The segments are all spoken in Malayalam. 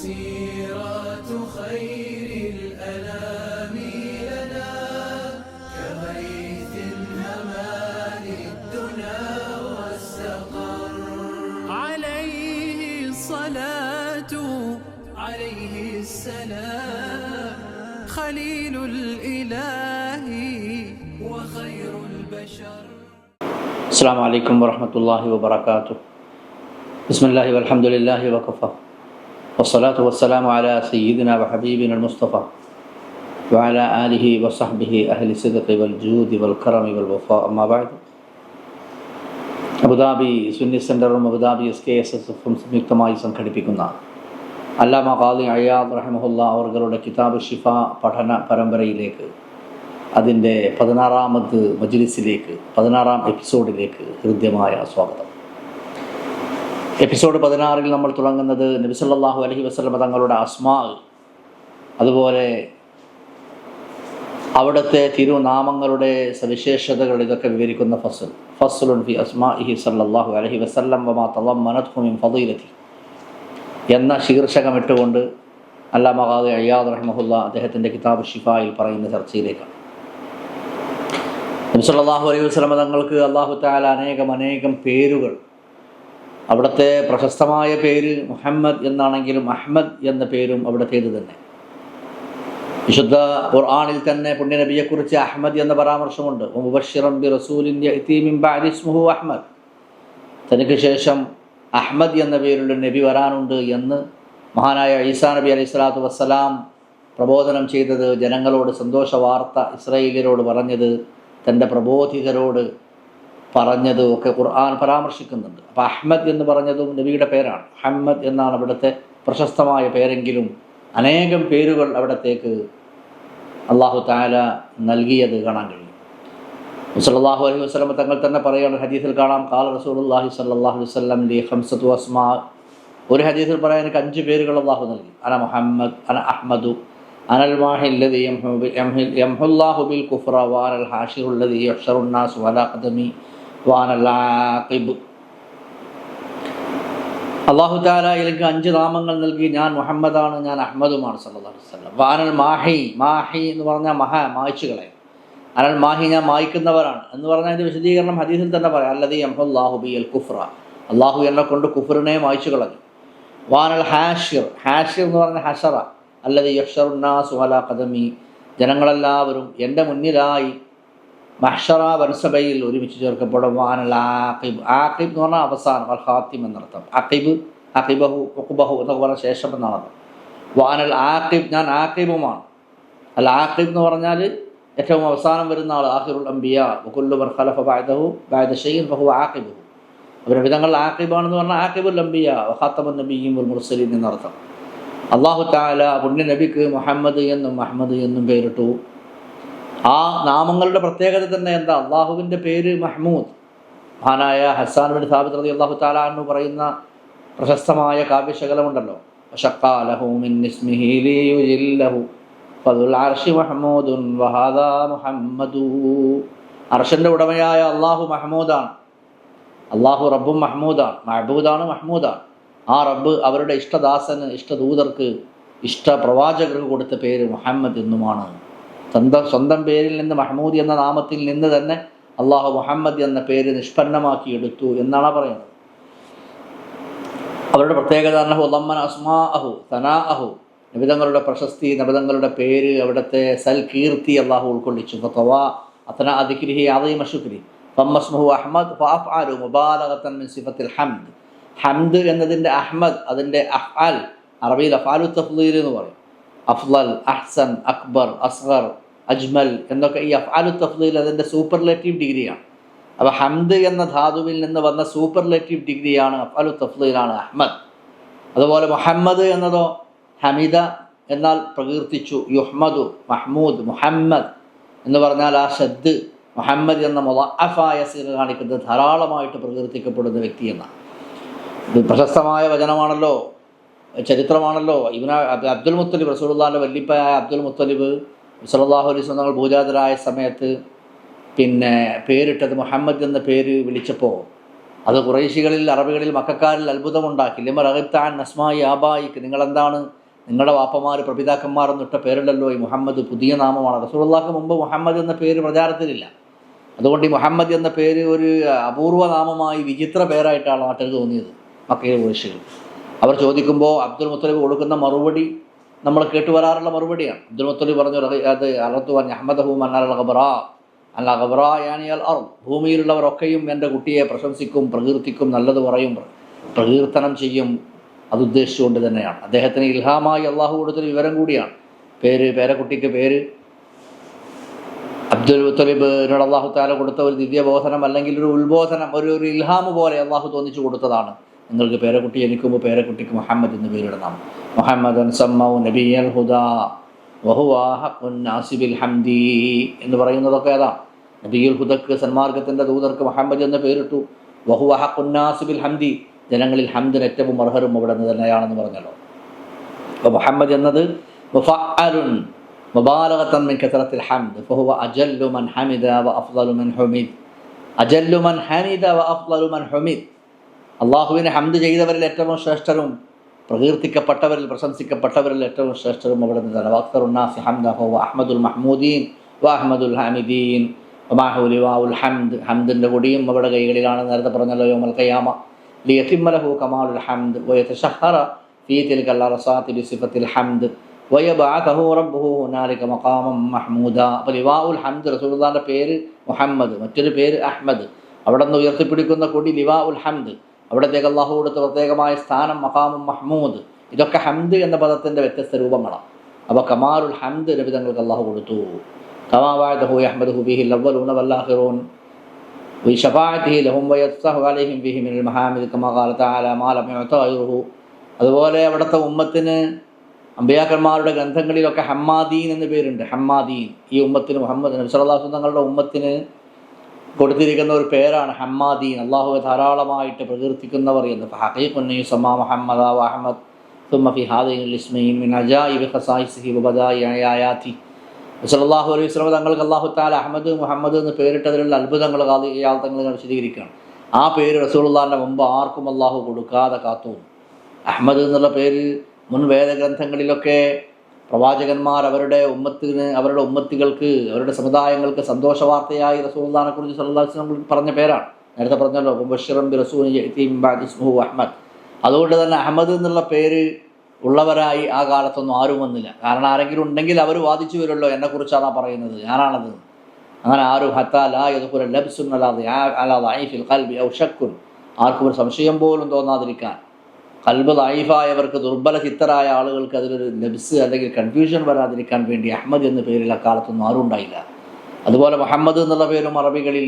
سيرة خير الأنام لنا كغيث هما للدنا واستقر عليه الصلاة عليه السلام. خليل الإله وخير البشر. السلام عليكم ورحمة الله وبركاته. بسم الله والحمد لله وكفى. والصلاة والسلام على سيدنا وحبيبنا المصطفى وعلى آله وصحبه أهل الصدق والجود والكرم والوفاء. أما بعد അബുദാബി സുന്നി സെന്ററും Abu Dhabi S K S S എഫും സംയുക്തമായി സംഘടിപ്പിക്കുന്ന അല്ലാമ ഖാദി അയ്യാദ് റഹ്മുല്ല അവരുടെ കിതാബ് ഷിഫ പഠന പരമ്പരയിലേക്ക് അതിന്റെ പതിനാറാമത് മജ്ലിസിലേക്ക് പതിനാറാം എപ്പിസോഡിലേക്ക് ഹൃദ്യമായ സ്വാഗതം. എപ്പിസോഡ് പതിനാറിൽ നമ്മൾ തുടങ്ങുന്നത് നബിസല്ലാഹു അലഹി വസ്ലമ തങ്ങളുടെ അസ്മാ അതുപോലെ അവിടുത്തെ തിരുനാമങ്ങളുടെ സവിശേഷതകൾ ഇതൊക്കെ വിവരിക്കുന്ന ഫസൽ. ഫസലുൻ ഫി അസ്മാഇഹി സല്ലല്ലാഹു അലൈഹി വസല്ലം വമാ തളമ്മനത്ഹു മിൻ ഫതീലത്തി എന്ന ശീർഷകമിട്ടുകൊണ്ട് അല്ലാ മഹാദ് അയ്യാദ് റഹ്മഹുല്ല അദ്ദേഹത്തിന്റെ കിതാബ് ഷിഫായിൽ പറയുന്ന ചർച്ചയിലേക്കാണ്. നബി സല്ലല്ലാഹു അലൈഹി വസല്ലം തങ്ങൾക്ക് അള്ളാഹു താല അനേകം അനേകം പേരുകൾ അവിടുത്തെ പ്രശസ്തമായ പേര് മുഹമ്മദ് എന്നാണെങ്കിലും അഹമ്മദ് എന്ന പേരും അവിടുത്തേത് തന്നെ വിശുദ്ധ ഖുർആാനിൽ തന്നെ പുണ്യനബിയെക്കുറിച്ച് അഹമ്മദ് എന്ന പരാമർശമുണ്ട്. അഹമ്മദ് തനിക്ക് ശേഷം അഹമ്മദ് എന്ന പേരുള്ള നബി വരാനുണ്ട് എന്ന് മഹാനായ ഈസാ നബി അലൈഹി സ്വലാത്തു വസ്സലാം പ്രബോധനം ചെയ്തത് ജനങ്ങളോട് സന്തോഷ വാർത്ത ഇസ്രയേലിയരോട് പറഞ്ഞത് തന്റെ പ്രബോധിതരോട് പറഞ്ഞതും ഒക്കെ ഖുർആൻ പരാമർശിക്കുന്നുണ്ട്. അപ്പോൾ അഹമ്മദ് എന്ന് പറഞ്ഞതും നബിയുടെ പേരാണ്. അഹമ്മദ് എന്നാണ് അവിടുത്തെ പ്രശസ്തമായ പേരെങ്കിലും അനേകം പേരുകൾ അവിടത്തേക്ക് അള്ളാഹു താല നൽകിയത് കാണാൻ കഴിയും. സല്ലല്ലാഹു അലൈഹി വസ്ലം തങ്ങൾ തന്നെ പറയുകയാണ് ഹദീസിൽ കാണാം. കാല റസൂലുള്ളാഹി അള്ളാഹി അലൈഹി വസല്ലം ലി ഹംസത്തു അസ്മാ ഒരു ഹദീസിൽ പറയാൻ എനിക്ക് അഞ്ച് പേരുകൾ അള്ളാഹു നൽകി. അന മുഹമ്മദ് അന അഹ്മദു അനൽ മാഹില്ലതി യംഹുല്ലാഹു ബിൽ കുഫ്ര വാനൽ ഹാഷിറുല്ലതി വലാ അള്ളാഹു താല എനിക്ക് അഞ്ച് നാമങ്ങൾ നൽകി ഞാൻ മുഹമ്മദാണ് ഞാൻ അഹമ്മദുമാണ് സല്ലല്ലാഹു അലൈഹി വസല്ലം. വാനൽ മാഹി മാഹി എന്ന് പറഞ്ഞാൽ മഹ മായ്ച്ചു അനൽ മാഹി ഞാൻ മായ്ക്കുന്നവരാണ് എന്ന് പറഞ്ഞാൽ അതിന്റെ വിശദീകരണം ഹദീസിൽ തന്നെ പറയാം. അല്ലതി എംഹുല്ലാഹു ബി അൽ കുഫ്ര. അള്ളാഹു എന്നെ കൊണ്ട് കുഫറിനെ മായ്ച്ചു കളഞ്ഞു. വാനൽ ഹാഷിർ ഹാഷിർ എന്ന് പറഞ്ഞ ഹഷറ. അല്ലതി യക്ഷറുന്നാസ് സുഹല കദമി ജനങ്ങളെല്ലാവരും എന്റെ മുന്നിലായി മഹ്ഷറ വൻസഭയിൽ ഒരുമിച്ച് ചേർക്കപ്പെടും. വാനൽ ആഖിബ്. ആഖിബ് എന്ന് പറഞ്ഞാൽ അവസാനം അൽ ഹാത്തിം എന്നർത്ഥം. അഖിബ് അഖിബഹു ഒക്കുബഹു എന്നൊക്കെ പറഞ്ഞ ശേഷം എന്നാണ് വാനൽ ആഖിബ് ഞാൻ ആഖിബുമാണ്. അൽ ആഖിബ് എന്ന് പറഞ്ഞാൽ ഏറ്റവും അവസാനം വരുന്ന ആൾ ആഹിറുൽ അംബിയ. ബുക്കുല്ലു ഖലഫ ബായദഹു ബാദ ഷെയ്ൻ ബഹു ആഖിബുഹു. അവരുടെ വിധങ്ങൾ ആഖിബാണെന്ന് പറഞ്ഞാൽ ആഖിബുൽ അംബിയ വഹാത്തമുൻ നബിയും ഒരു മുർസലീൻ എന്നർത്ഥം. അള്ളാഹു താല പുണ്യ നബിക്ക് മുഹമ്മദ് എന്നും അഹമ്മദ് എന്നും പേരിട്ടു. ആ നാമങ്ങളുടെ പ്രത്യേകത തന്നെ എന്താ? അള്ളാഹുവിന്റെ പേര് മഹ്മൂദ്. മഹാനായ ഹസാൻ ബിൻ സാബിദ് റതി അള്ളാഹു താല എന്ന് പറയുന്ന പ്രശസ്തമായ കാവ്യശകലമുണ്ടല്ലോ. അർഷന്റെ ഉടമയായ അള്ളാഹു മഹ്മൂദാണ്. അള്ളാഹു റബ്ബും മഹ്മൂദാണ്. മഹബൂദാണ് മഹ്മൂദാണ്. ആ റബ്ബ് അവരുടെ ഇഷ്ടദാസന് ഇഷ്ടദൂതർക്ക് ഇഷ്ട പ്രവാചകർക്ക് കൊടുത്ത പേര് മുഹമ്മദ് എന്നുമാണ്. സ്വന്തം സ്വന്തം പേരിൽ നിന്ന് മഹ്മൂദ് എന്ന നാമത്തിൽ നിന്ന് തന്നെ അള്ളാഹു മുഹമ്മദ് എന്ന പേര് നിഷ്പന്നമാക്കി എടുത്തു എന്നാണ് പറയുന്നത്. അവരുടെ പ്രത്യേകത അന്നഹു ലമ്മൻ അസ്മാ അഹു തനാ അഹു നിബിതങ്ങളുടെ പ്രശസ്തി നിബിതങ്ങളുടെ പേര് അവിടുത്തെ സൽ കീർത്തി അള്ളാഹു ഉൾക്കൊള്ളിച്ചു. അത്തന അദിക്രിഹി ആദൈമ ശുക്രി. ഫമ്മസ്മുഹു അഹമ്മദ് ഫാഫ്ആലു മുബാലകത്തൻ മിൻ സിഫത്തിൽ ഹംദ്. ഹംദ് എന്നതിന്റെ അഹമ്മദ് അതിന്റെ അഫ്ആൽ അറബിയിൽ അഫാലു തഫ്ലീൽ എന്ന് പറയും. അഫ്ലൽ അഹ്സൻ അക്ബർ അസ്ഹർ അജ്മൽ എന്നൊക്കെ ഈ അഫ്ആലു തഫ്ലീൽ അതിന്റെ സൂപ്പർലേറ്റീവ് ഡിഗ്രിയാണ്. അപ്പോൾ ഹംദ് എന്ന ധാതുവിൽ നിന്ന് വന്ന സൂപ്പർലേറ്റീവ് ഡിഗ്രിയാണ് അഫ്ആലു തഫ്ലീലാണ് അഹ്മദ്. അതുപോലെ മുഹമ്മദ് എന്നതോ ഹമിദ എന്നാൽ പ്രകീർത്തിച്ചു. യുഹ്മദു മഹ്മൂദ് മുഹമ്മദ് എന്ന് പറഞ്ഞാൽ ആ ഷദ് മുഹമ്മദ് എന്ന മുലഅഫായ സീർ കാണിക്കുന്നത് ധാരാളമായിട്ട് പ്രകീർത്തിക്കപ്പെടുന്ന വ്യക്തി എന്നാണ്. പ്രശസ്തമായ വചനമാണല്ലോ. ചരിത്രമാണല്ലോ. ഇവന അബ്ദുൽ മുത്തലിബ് റസൂലുള്ളാഹിന്റെ വല്ലിപ്പായ അബ്ദുൽ മുത്തലിബ് സലാഹു അലൈഹി തങ്ങൾ ഭൂജാതരായ സമയത്ത് പിന്നെ പേരിട്ടത് മുഹമ്മദ് എന്ന പേര് വിളിച്ചപ്പോൾ അത് കുറേശികളിൽ അറബികളിൽ മക്കാരിൽ അത്ഭുതമുണ്ടാക്കി. ലിമ അഹിത്താൻ നസ്മായി ആബായിക്ക് നിങ്ങളെന്താണ് നിങ്ങളുടെ വാപ്പമാർ പ്രപിതാക്കന്മാർ എന്നിട്ട പേരുണ്ടല്ലോ ഈ മുഹമ്മദ് പുതിയ നാമമാണ്. റസൂലുള്ളാഹിക്ക് മുമ്പ് മുഹമ്മദ് എന്ന പേര് പ്രചാരത്തിലില്ല. അതുകൊണ്ട് ഈ മുഹമ്മദ് എന്ന പേര് ഒരു അപൂർവ നാമമായി വിചിത്ര പേരായിട്ടാണ് നാട്ടിൽ തോന്നിയത് മക്കയിലെ കുറേശികൾ അവർ ചോദിക്കുമ്പോൾ അബ്ദുൽ മുത്തലിബ് കൊടുക്കുന്ന മറുപടി നമ്മൾ കേട്ടു വരാറുള്ള മറുപടിയാണ്. അബ്ദുൽ മുത്തലിബ് പറഞ്ഞു "റഹി- അത് അറത്തു അഹമ്മദ് അൽ ഖബറ അൽ ഖബറ യാനി അൽ അർ ഭൂമിയിലുള്ളവരൊക്കെയും എന്റെ കുട്ടിയെ പ്രശംസിക്കും പ്രകീർത്തിക്കും നല്ലത് പറയും പ്രകീർത്തനം ചെയ്യും. അത് ഉദ്ദേശിച്ചുകൊണ്ട് തന്നെയാണ്. അദ്ദേഹത്തിന് ഇൽഹാമായി അള്ളാഹു കൊടുത്തൊരു വിവരം കൂടിയാണ്. പേര് പേരക്കുട്ടിക്ക് പേര്. അബ്ദുൽ മുത്തലിബിനോട് അള്ളാഹു താല കൊടുത്ത ഒരു ദിവ്യബോധനം അല്ലെങ്കിൽ ഒരു ഉത്ബോധനം ഒരു ഒരു ഇൽഹാമ് പോലെ അള്ളാഹു തോന്നിച്ചു കൊടുത്തതാണ്. നിങ്ങൾക്ക് പേരക്കുട്ടി ജനിക്കുമ്പോൾ പേരക്കുട്ടിക്ക് മുഹമ്മദ് എന്ന് പേരിടണം മുഹമ്മദ് സമ്മൗ നബിയൽ ഹുദാ വഹുവ ഹഖുൻ നാസിബിൽ ഹംദി എന്ന് പറയുന്നതൊക്കെ അതാ. നബിയുൽ ഹുദക്ക് സന്മാർഗത്തിന്റെ ദൂതർക്ക് മുഹമ്മദ് എന്ന് പേരിട്ടു. വഹുവാഹുന്നാസിബിൽ ഹംദി ജനങ്ങളിൽ ഹംദിന് ഏറ്റവും അർഹരും അവിടെ നിന്ന് തന്നെയാണെന്ന് പറഞ്ഞല്ലോ. അപ്പോൾ മുഹമ്മദ് എന്നത് മുഫഅലുൻ അഫ്ളലു മൻ ഹുമിദ്. അള്ളാഹുവിനെ ഹംദ് ചെയ്തവരിൽ ഏറ്റവും ശ്രേഷ്ഠരും പ്രകീർത്തിക്കപ്പെട്ടവരിൽ പ്രശംസിക്കപ്പെട്ടവരിൽ ഏറ്റവും ശ്രേഷ്ഠരും അവിടെ നിന്നാണ് വക്തറുന്നാസി ഹംദഹു അഹമ്മദുൽ മഹ്മൂദീൻ വാഹ്മദുൽ ഹാമിദീൻ. ഒമാഹുലി വാഉൽ ഹംദ്. ഹംദിന്റെ കൂടിയും അവിടെ കൈകളിലാണ് നേരത്തെ പറഞ്ഞല്ലോ യോമൽ കയ്യാമ ലിയത്തിമലഹു കമാലുൽ ഹംദ്. വയത്ത് ഷഹറ ഫീത്തിൽ കല്ലറസാത്തി ബിസിഫത്തിൽ ഹംദ്. വയബാഹു റബ്ബുഹു നാലിക മക്കാമം മഹ്മൂദ. അപ്പോൾ ലിവാഉൽ ഹംദ് റസൂൽദാന്റെ പേര് മുഹമ്മദ് മറ്റൊരു പേര് അഹമ്മദ് അവിടെ നിന്ന് ഉയർത്തിപ്പിടിക്കുന്ന കൊടി ലിവാ ഉൽ ഹംദ്. അവിടത്തേക്ക് അള്ളാഹു കൊടുത്ത പ്രത്യേകമായ സ്ഥാനം മഹാമും മഹ്മൂദ്. ഇതൊക്കെ ഹംദ് എന്ന പദത്തിന്റെ വ്യത്യസ്ത രൂപങ്ങളാണ്. അപ്പോൾ കമാറുൽ ഹംദ് രവിതങ്ങൾക്ക് അള്ളാഹു കൊടുത്തു. കമാവായതഹു അഹമ്മദ് ഹുബിഹി ലവ്വലൂന വല്ലാഹിറൂൻ. ഷഫാഅത്തിഹി ലഹും വയസ്സഹു അലൈഹിം ബിഹി മിനൽ മഹാമിദ് കമാകാല തആല അതുപോലെ അവിടുത്തെ ഉമ്മത്തിന് അമ്പിയാക്കന്മാരുടെ ഗ്രന്ഥങ്ങളിലൊക്കെ ഹമ്മാദീൻ എന്ന പേരുണ്ട്. ഹമ്മാദീൻ. ഈ ഉമ്മത്തിന് മുഹമ്മദ് നബി സല്ലല്ലാഹു തങ്ങളുടെ ഉമ്മത്തിന് കൊടുത്തിരിക്കുന്ന ഒരു പേരാണ് ഹമ്മാദീൻ. അള്ളാഹു ധാരാളമായിട്ട് പ്രകീർത്തിക്കുന്നവർ എന്ന്. ഹഖീഖുന്നയുസമ്മ മുഹമ്മദ് അലൈഹി സ്വലം തങ്ങൾക്ക് അള്ളാഹു താല അഹമ്മദ് മുഹമ്മദ് എന്ന് പേരിട്ടതിലുള്ള അത്ഭുതങ്ങൾ ഇയാൾ തങ്ങൾ വിശദീകരിക്കുകയാണ്. ആ പേര് റസൂലുള്ളാഹിന്റെ മുമ്പ് ആർക്കും അള്ളാഹു കൊടുക്കാതെ കാത്തു അഹമ്മദ് എന്നുള്ള പേര് മുൻ വേദഗ്രന്ഥങ്ങളിലൊക്കെ പ്രവാചകന്മാർ അവരുടെ ഉമ്മത്തിന് അവരുടെ ഉമ്മത്തികൾക്ക് അവരുടെ സമുദായങ്ങൾക്ക് സന്തോഷ വാർത്തയായി റസൂൽദാനെ കുറിച്ച് സല്ലാസ്ലം പറഞ്ഞ പേരാണ്. നേരത്തെ പറഞ്ഞല്ലോ മുബശ്ശിറൻ ബി റസൂൽ അഹമ്മദ് അതുകൊണ്ട് തന്നെ അഹമ്മദ് എന്നുള്ള പേര് ഉള്ളവരായി ആ കാലത്തൊന്നും ആരും വന്നില്ല. കാരണം ആരെങ്കിലും ഉണ്ടെങ്കിൽ അവർ വാദിച്ചു വരുമല്ലോ എന്നെക്കുറിച്ചാണ് പറയുന്നത് ഞാനാണത്. അങ്ങനെ ആരും ലബ്സുൻ അല്ലാതെ ആർക്കും ഒരു സംശയം പോലും തോന്നാതിരിക്കാൻ. കൽബ് ലൈഫായവർക്ക് ദുർബല ചിത്തരായ ആളുകൾക്ക് അതിലൊരു നെബ്സ് അല്ലെങ്കിൽ കൺഫ്യൂഷൻ വരാതിരിക്കാൻ വേണ്ടി അഹമ്മദ് എന്ന പേരിൽ അക്കാലത്തൊന്നും ആരും ഉണ്ടായില്ല. അതുപോലെ മുഹമ്മദ് എന്നുള്ള പേരും അറബികളിൽ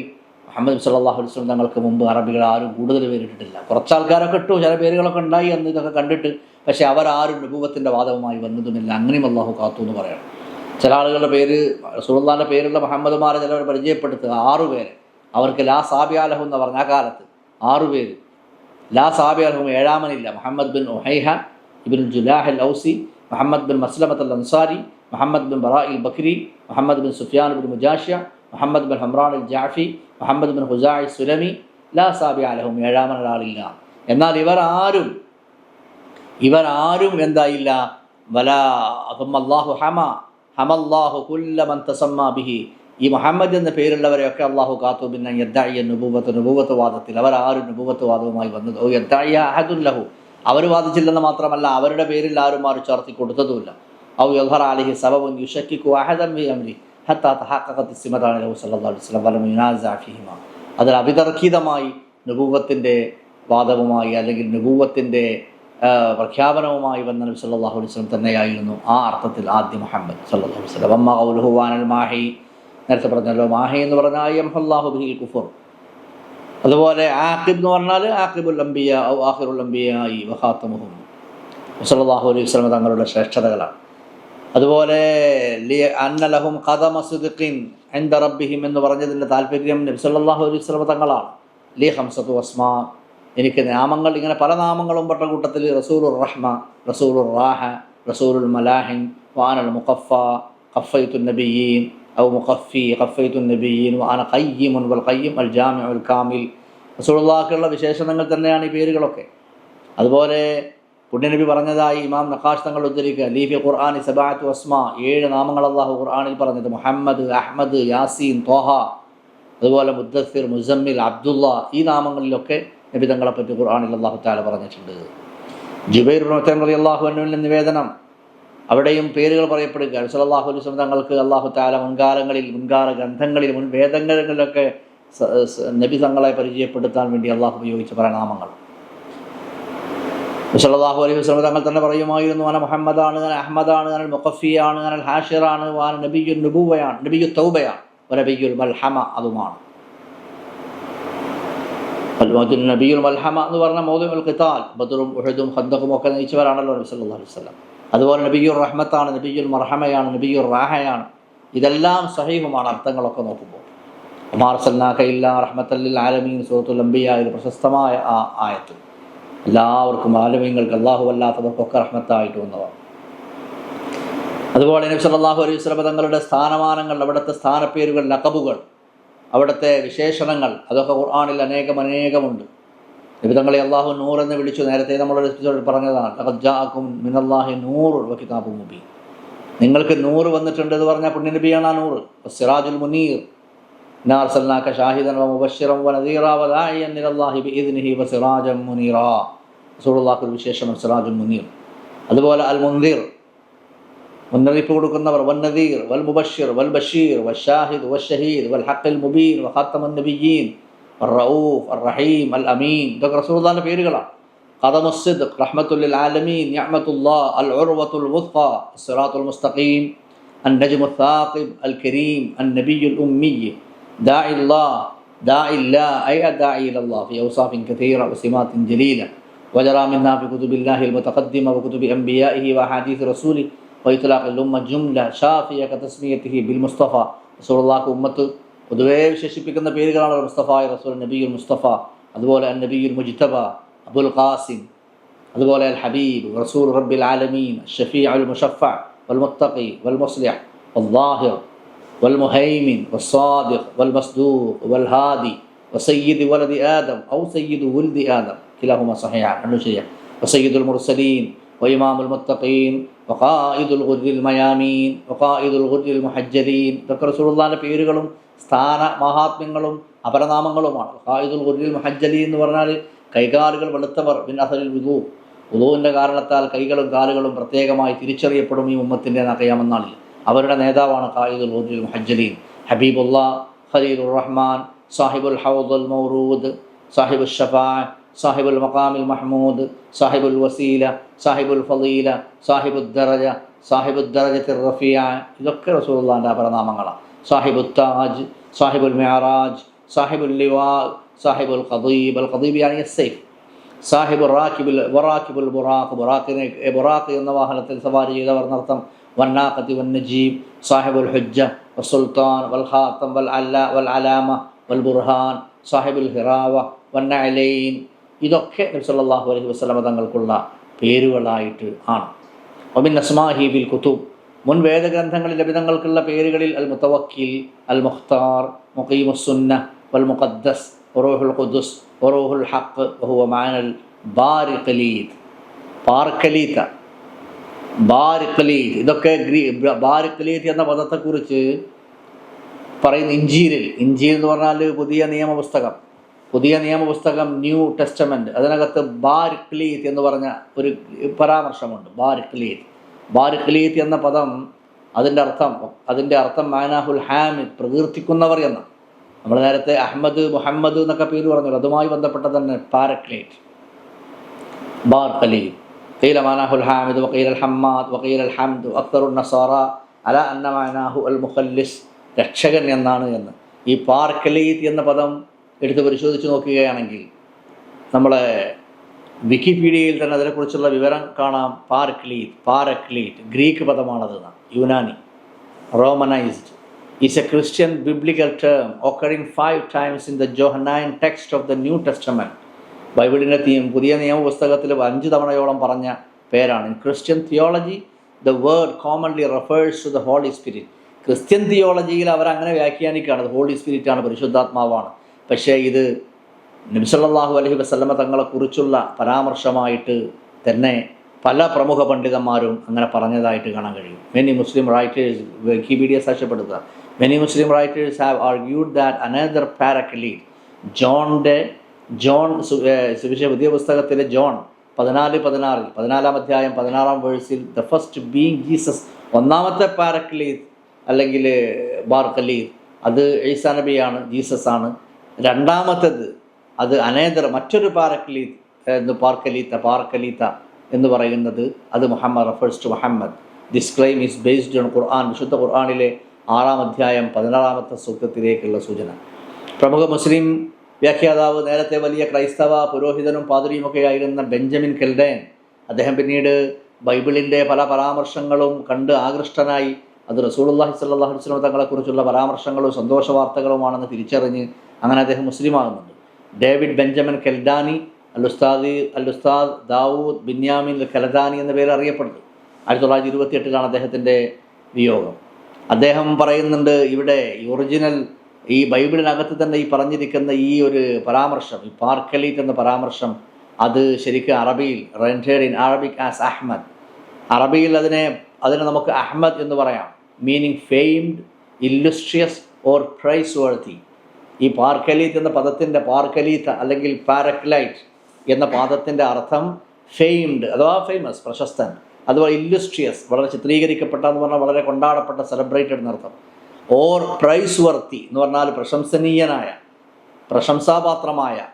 മുഹമ്മദ് സല്ലാഹു വസല്ലം തങ്ങൾക്ക് മുമ്പ് അറബികൾ ആരും കൂടുതൽ പേരിട്ടിട്ടില്ല. കുറച്ച് ആൾക്കാരൊക്കെ ഇട്ടു ചില പേരുകളൊക്കെ ഉണ്ടായി എന്ന് ഇതൊക്കെ കണ്ടിട്ട് പക്ഷേ അവരാരും രൂപത്തിന്റെ വാദവുമായി വന്നതുമില്ല. അങ്ങനെയും അള്ളാഹു കാത്തു എന്ന് പറയണം ചില ആളുകളുടെ പേര് സുഹൃത്താന്റെ പേരുള്ള മുഹമ്മദ്മാരെ ചിലവർ പരിചയപ്പെടുത്തുക. ആറു പേര് അവർക്ക് ലാ സാബിയാലഹു എന്ന് പറഞ്ഞ ആ കാലത്ത് ആറു പേര് ലാ സാബിയാലഹും ഏഴാമനില്ല മുഹമ്മദ് ബിൻ ഉഹൈഹ ഇബിൻ ജുലാഹ് അൽ ഔസി മുഹമ്മദ് ബിൻ മസ്ലമത്ത് അൽ അൻസാരി മുഹമ്മദ് ബിൻ ബറാ ഇൽ ബക്രി മുഹമ്മദ് ബിൻ സുഫിയാൻ ബിൻ മുജാഷ്യ മുഹമ്മദ് ബിൻ ഹംറാൻ അൽ ജാഫി മുഹമ്മദ് ബിൻ ഹുസായി സുലമി ലാ സാബിയാലഹും ഏഴാമൻ ഒരാളില്ല എന്നാൽ ഇവർ ആരും ഇവർ ആരും എന്തായില്ല? വല അപ്പം അള്ളാഹു ഹമ ഹമല്ലാഹു കുല്ലമൻ തസമ്മ ബിഹി. ഈ മുഹമ്മദ് എന്ന പേരുള്ളവരെയൊക്കെ അള്ളാഹു കാത്തു പിന്നെ യദ്ദായിയ നുബൂവത്ത് നുബൂവത്ത് വാദത്തിൽ. അവർ ആരും നുബൂവത്ത് വാദവുമായി വന്നത്? ഓ യദ്ദായിയ അഹദുല്ലഹു അവർ വാദിച്ചില്ലെന്ന് മാത്രമല്ല അവരുടെ പേരിൽ ആരും ആരും ചേർത്തി കൊടുത്തതുമില്ല. ഔ യൽഹർ അലിഹി സബബുൻ യുഷക്കിക്കു അഹദം ബി അംരി ഹത്താ തഹഖഖത്ത് സിമതാണ് ലഹു അലൈഹി വസല്ലം വലം യുനാസഅ ഫീഹിമ. അതിൽ അവിതർക്കിതമായി നുബൂവത്തിന്റെ വാദവുമായി അല്ലെങ്കിൽ നുബൂവത്തിന്റെ പ്രഖ്യാപനവുമായി വന്ന നബി സല്ലാഹു അലൈഹി വസല്ലം തന്നെയായിരുന്നു ആ അർത്ഥത്തിൽ ആദ്യ മുഹമ്മദ് സല്ലാഹു വസല്ലം. അമ്മ ഖൗലുഹു വാനൽ മാഹി നേരത്തെ പറഞ്ഞല്ലോ മാഹി എന്ന് പറഞ്ഞാൽ യംഹല്ലാഹു ബിഹിൽ കുഫുർ. അതുപോലെ ആക്കിബ് എന്ന് പറഞ്ഞാൽ ആക്കിബുൽ അംബിയ ഔ ആഖിറുൽ അംബിയായി വഹാത്തമുഹും മുസലാഹു അലൈഹി വസല്ലം തങ്ങളുടെ ശ്രേഷ്ഠതകളാണ്. അതുപോലെ അന്നലഹും ഖദമ സിദ്ഖിൻ റബ്ബിഹിം എന്ന് പറഞ്ഞതിന്റെ താല്പര്യം നബി സല്ലല്ലാഹു അലൈഹി വസല്ലം തങ്ങളാണ്. ലി ഹംസത്തു അസ്മാ എനിക്ക് നാമങ്ങൾ ഇങ്ങനെ പല നാമങ്ങളും പെട്ട കൂട്ടത്തിൽ റസൂലുർ റഹ്മ റസൂലുർ റാഹ റസൂലുൽ മലാഹിൻ വാനൽ മുഖഫ നബിയീൻ ഔ മുഖഫി ഖഫൈത്തു നബീൻ വാന ഖയ്യിമുൻ വൽ ഖയ്യിം അൽ ജാമിഉൽ കാമിൽ റസൂലുള്ളാഹിക്കുള്ള വിശേഷണങ്ങൾ തന്നെയാണ് ഈ പേരുകളൊക്കെ. അതുപോലെ പുണ്യനബി പറഞ്ഞതായി ഇമാം നഖാഷ് തങ്ങൾ ഉദ്ധരിക്കുക ലീഫി ഖുർആാനി സബാത്ത് വസ്മ ഏഴ് നാമങ്ങൾ അള്ളാഹു ഖുർആാനിൽ പറഞ്ഞത് മുഹമ്മദ് അഹമ്മദ് യാസീൻ തോഹ അതുപോലെ മുദ്ദസിർ മുസമ്മിൽ അബ്ദുള്ള ഈ നാമങ്ങളിലൊക്കെ നബി തങ്ങളെപ്പറ്റി ഖുർആാനിൽ അള്ളാഹു താല പറഞ്ഞിട്ടുണ്ട്. ജുബൈർ അള്ളാഹു അനുവിന്റെ നിവേദനം അവിടെയും പേരുകൾ പറയപ്പെടുക അലൈഹി വസല്ലം തങ്ങൾക്ക് അള്ളാഹു താല മുൻകാലങ്ങളിൽ മുൻകാല ഗ്രന്ഥങ്ങളിൽ മുൻ വേദങ്ങളിലൊക്കെ നബി തങ്ങളെ പരിചയപ്പെടുത്താൻ വേണ്ടി അള്ളാഹു ഉപയോഗിച്ച പല നാമങ്ങൾ സല്ലല്ലാഹു അലൈഹി വസ്ലം തങ്ങൾ തന്നെ പറയുമായിരുന്നു അന മുഹമ്മദാണ് അന അഹമ്മദാണ് അനൽ മുഖഫിയാണ് അനൽ ഹാഷിറാണ് വാന നബിയുൽ നുബുവയാണ് നബിയു തൗബയാണ് നബിയുൽ മൽഹമ അതുമാണ്. നബിയുൽ മൽഹമ എന്ന് പറഞ്ഞ മൗദുൽ ഖിതാൽ ബദറും ഉഹദും ഖന്ദഖും ഒക്കെ നയിച്ചവരാണല്ലോ നബി സല്ലല്ലാഹു അലൈഹി വസല്ലം. അതുപോലെ നബിയുർ റഹ്മത്താണ് നബിയുൽ മർഹമയാണ് നബിയുർ റാഹയാണ്. ഇതെല്ലാം സഹീഹുമാണ് അർത്ഥങ്ങളൊക്കെ നോക്കുമ്പോൾ. ഉമാർ സല്ലാഖയില്ല റഹ്മത്തല്ലിൽ ആലമീൻ സൂറത്തുൽ അംബിയ പ്രശസ്തമായ ആ ആയത്ത്. എല്ലാവർക്കും ആലമീങ്ങൾക്ക് അള്ളാഹു അല്ലാത്തവർക്കൊക്കെ റഹ്മത്തായിട്ട് വന്നവർ അതുപോലെ നബി സല്ലല്ലാഹു അലൈഹി സ്വലമ തങ്ങളുടെ സ്ഥാനമാനങ്ങൾ അവിടുത്തെ സ്ഥാനപ്പേരുകൾ ലഖബുകൾ അവിടുത്തെ വിശേഷണങ്ങൾ അതൊക്കെ ഖുർആാനിൽ അനേകം അനേകമുണ്ട്. നബി തങ്ങളെ അള്ളാഹു നൂർ എന്ന് വിളിച്ചു നേരത്തെ നമ്മളൊരു എപ്പിസോഡിൽ പറഞ്ഞതാണ് ലഖദ് ജാഅക്കും മിനല്ലാഹി നൂർ വ കിതാബും മുബീൻ. നിങ്ങൾക്ക് നൂറ് വന്നിട്ടുണ്ട് എന്ന് പറഞ്ഞാൽ പുണ്യനബിയാണ് ആ നൂറ്. സിറാജുൽ മുനീർ ഇന്നാ ഷാഹിദൻ വ മുബശ്ശിറൻ വ നദീറ വ ദാഇയൻ ഇലല്ലാഹി വ മുനീറ. റസൂലുള്ളാഹിക്ക് ഒരു വിശേഷണം സിറാജുൽ മുനീർ. അതുപോലെ അൽ മുൻദിർ മുന്നറിയിപ്പ് കൊടുക്കുന്നവർ വന്നദീർ വൽ മുബഷിർ വൽ ബഷീർ വഷാഹിദ് വഷഹീദ് വൽ ഹഖൽ മുബീൻ വ ഖാത്തമൻ നബിയീൻ. الرؤوف الرحيم الأمين. ده رسول الله في இருக்கலாம் قدم الصدق رحمة للعالمين نعمة الله العروة الوثقى الصراط المستقيم النجم الثاقب الكريم النبي الأمي. داعي الله داعي الله أي داعي إلى الله في أوصاف كثيرة وسمات جليلة. وجرى منها في كتب الله المتقدمة وكتب أنبيائه وحديث رسوله وإطلاق الأمة جملة شافية كتسميته بالمصطفى. رسول الله أمته പൊതുവേ വിശേഷിപ്പിക്കുന്ന പേരുകളാണ് മുസ്തഫായ റസൂൽ നബിയുൽ മുസ്തഫ അതുപോലെ അൻ നബിയുൽ മുജ്തബ അബുൽ ഖാസിം അതുപോലെ അൽ ഹബീബ് റസൂൽ റബ്ബിൽ ആലമീൻ ഷഫീ അൽ മുഷഫ വൽ മുത്തഖി വൽ മുസ്ലിഹ് والظاهر والمهيمن والصادق والمصدوق والهادي وسيد ولد آدم أو سيد ولد آدم كلاهما صحيحان أنه شيء وسيد المرسلين وإمام المتقين وقائد الغر الميامين وقائد الغر المحجلين ذكر رسول الله പേരുകളും സ്ഥാന മഹാത്മ്യങ്ങളും അപരനാമങ്ങളുമാണ്. ഖായിദുൽ ഗുരുൽ ഹജ്ജലി എന്ന് പറഞ്ഞാൽ കൈകാലുകൾ വെളുത്തവർ പിന്നെ അസലിൽ വിധു ഉദുവിന്റെ കാരണത്താൽ കൈകളും കാലുകളും പ്രത്യേകമായി തിരിച്ചറിയപ്പെടും ഈ ഉമ്മത്തിന്റെ നക്കയാമെന്നാളിൽ അവരുടെ നേതാവാണ് ഖായിദുൽ ഗുരുൽ മുഹജ്ജലീൻ ഹബീബുല്ല ഖലീലുർ റഹ്മാൻ സാഹിബുൽ ഹൗദുൽ മൗറൂദ് സാഹിബുൽ ഷഫാ സാഹിബുൽ മഖാമിൽ മഹ്മൂദ് സാഹിബുൽ വസീല സാഹിബുൽ ഫലീല സാഹിബുദ്ദറജ സാഹിബുദ്ദറജത്തിൽ റഫിയ ഇതൊക്കെ റസൂലുള്ളാഹിന്റെ അപരനാമങ്ങളാണ്. സാഹിബുൽ താജ് സാഹിബുൽ മെഹറാജ് സാഹിബുൽ ലിവാ സാഹിബുൽ ഖദീബ് അൽ ഖദീബ് യാനി സൈഫ് സാഹിബ് റാക്കിബുൽ വറാക്കിബുൽ ബുറാഖ് ബുറാഖിനെ ബുറാഖ് എന്ന വാഹനത്തിൽ സവാരി ചെയ്തവർ നർത്തം വന്നാഖത്തി വൻ നജീബ് സാഹിബുൽ ഹുജ്ജ വസുൽത്താൻ വൽ ഖാത്തം വൽ അല്ല വൽ അലാമ വൽ ബുർഹാൻ സാഹിബുൽ ഹിറാവ വന്നഅലൈൻ ഇതൊക്കെ നബി സല്ലല്ലാഹു അലൈഹി വസല്ലമ തങ്ങൾക്കുള്ള പേരുകളായിട്ട് ആണ്. ഒമിൻ അസ്മാഹി ബിൽ കുത്തുബ്. മുൻ വേദഗ്രന്ഥങ്ങളിൽ ലഭിതങ്ങൾക്കുള്ള പേരുകളിൽ അൽ മുത്തവക്കിൽ അൽ മുഖ്താർ മുഖീമുസുന്ന വൽ മുഖദ്ദസ് ഒറോഹുൽ ഖുദുസ് ഒറോഹുൽ ഹക്ക് ബഹുവ മാനൽ ബാരി ഖലീദ് പാർക്കലീത്ത ബാരിഖലീദ് ഇതൊക്കെ ഗ്രീ ബാരി ഖലീദ് എന്ന പദത്തെക്കുറിച്ച് പറയുന്ന ഇഞ്ചീരിൽ. ഇഞ്ചീൽ എന്ന് പറഞ്ഞാൽ പുതിയ നിയമപുസ്തകം. പുതിയ നിയമപുസ്തകം ന്യൂ ടെസ്റ്റമെന്റ്. അതിനകത്ത് ബാരിഖ്ലീത്ത് എന്ന് പറഞ്ഞ ഒരു പരാമർശമുണ്ട്. ബാരിഖ്ലീത്ത് ബാരിഖ്ലീത്ത് എന്ന പദം അതിൻ്റെ അർത്ഥം അതിൻ്റെ അർത്ഥം മാനാഹുൽ ഹാമിദ് പ്രകീർത്തിക്കുന്നവർ എന്ന നമ്മൾ നേരത്തെ അഹമ്മദ് മുഹമ്മദ് എന്നൊക്കെ പേര് പറഞ്ഞു അതുമായി ബന്ധപ്പെട്ട തന്നെ പാരക്ലീറ്റ് ബാർ ഖലീൽ قيل معناه الحامد وقيل الحماد وقيل الحمد أكثر النصارى على أن معناه المخلص രക്ഷകൻ എന്നാണ് എന്ന് ഈ പാർക്കലീത്ത് എന്ന പദം എടുത്ത് പരിശോധിച്ച് നോക്കുകയാണെങ്കിൽ നമ്മളെ വിക്കിപീഡിയയിൽ തന്നെ അതിനെക്കുറിച്ചുള്ള വിവരം കാണാം. പാർക്ലീറ്റ് പാരക്ലീറ്റ് ഗ്രീക്ക് പദമാണത്. Unani romanized. It's a Christian biblical term occurring five times in the Johannine text of the New Testament ബൈബിളിന്റെ തീം പുതിയ നിയമപുസ്തകത്തിൽ അഞ്ച് തവണയോളം പറഞ്ഞ പേരാണ്. In Christian theology the word commonly refers to the Holy Spirit Christian തിയോളജിയിൽ അവർ അങ്ങനെ വ്യാഖ്യാനിക്കുകയാണ് ഹോളി സ്പിരിറ്റ് ആണ് പരിശുദ്ധാത്മാവാണ്. പക്ഷേ ഇത് നബിസല്ലാഹു അലഹി വസ്ലമ തങ്ങളെക്കുറിച്ചുള്ള പരാമർശമായിട്ട് തന്നെ പല പ്രമുഖ പണ്ഡിതന്മാരും അങ്ങനെ പറഞ്ഞതായിട്ട് കാണാൻ കഴിയും. Many Muslim writers Wikipedia സാക്ഷ്യപ്പെടുത്തുക. Many Muslim writers have argued that another paraclete ജോണിന്റെ ജോൺ സുവിശേഷ പുതിയ പുസ്തകത്തിലെ ജോൺ പതിനാല് പതിനാറിൽ പതിനാലാം അധ്യായം പതിനാറാം വേഴ്സിൽ ദ ഫസ്റ്റ് ബീങ് ജീസസ് ഒന്നാമത്തെ പാരക്ലീത്ത് അല്ലെങ്കിൽ ബാർക്കലീത്ത് അത് ഈസാ നബിയാണ് ജീസസ് ആണ്. രണ്ടാമത്തേത് അത് അനേതർ മറ്റൊരു പാറക്കലീ എന്ന് പാർക്കലീത്ത പാർക്കലീത്ത എന്ന് പറയുന്നത് അത് Muhammad refers to Muhammad. This claim is based on Quran വിശുദ്ധ ഖുർആാനിലെ ആറാം അധ്യായം പതിനാറാമത്തെ സൂക്തത്തിലേക്കുള്ള സൂചന. പ്രമുഖ മുസ്ലിം വ്യാഖ്യാതാവ് നേരത്തെ വലിയ ക്രൈസ്തവ പുരോഹിതനും പാതിരിയുമൊക്കെ ആയിരുന്ന ബെഞ്ചമിൻ കെൽഡേൻ അദ്ദേഹം പിന്നീട് ബൈബിളിന്റെ പല പരാമർശങ്ങളും കണ്ട് ആകൃഷ്ടനായി. അത് റസൂലുള്ളാഹി സ്വല്ലല്ലാഹു അലൈഹി വസല്ലം തങ്ങളെക്കുറിച്ചുള്ള പരാമർശങ്ങളും സന്തോഷ വാർത്തകളുമാണെന്ന് തിരിച്ചറിഞ്ഞ് അങ്ങനെ അദ്ദേഹം മുസ്ലിമാകുന്നുണ്ട്. ഡേവിഡ് ബെഞ്ചമിൻ കെൽദാനി അൽ ഉസ്താദി അൽ ഉസ്താദ് ദാവൂദ് ബിന്യാമിൻ ഖലദാനി എന്ന പേര് അറിയപ്പെടുന്നു. ആയിരത്തി തൊള്ളായിരത്തി ഇരുപത്തി എട്ടിലാണ് അദ്ദേഹത്തിന്റെ വിയോഗം. അദ്ദേഹം പറയുന്നുണ്ട് ഇവിടെ ഈ ഒറിജിനൽ ഈ ബൈബിളിനകത്ത് തന്നെ ഈ പറഞ്ഞിരിക്കുന്ന ഈ ഒരു പരാമർശം ഈ പാർക്കലീറ്റ് എന്ന പരാമർശം അത് ശരിക്കും അറബിയിൽ rendered in Arabic as Ahmad അറബിയിൽ അതിനെ അതിനെ നമുക്ക് അഹ്മദ് എന്ന് പറയാം. Meaning famed illustrious or praiseworthy ഈ പാർക്കലീത്ത് എന്ന പദത്തിന്റെ പാർക്കലീത്ത് അല്ലെങ്കിൽ പാരക്ലൈറ്റ് എന്ന പാദത്തിന്റെ അർത്ഥം ഫെയിംഡ് അഥവാ ഫേമസ് പ്രശസ്തൻ. അതുപോലെ ഇല്ലുസ്ട്രിയസ് വളരെ ചിത്രീകരിക്കപ്പെട്ട എന്ന് പറഞ്ഞാൽ വളരെ കൊണ്ടാടപ്പെട്ട സെലിബ്രേറ്റഡ് എന്നർത്ഥം ഓർ പ്രൈസ് വർത്തി എന്ന് പറഞ്ഞാൽ പ്രശംസനീയനായ പ്രശംസാപാത്രമായ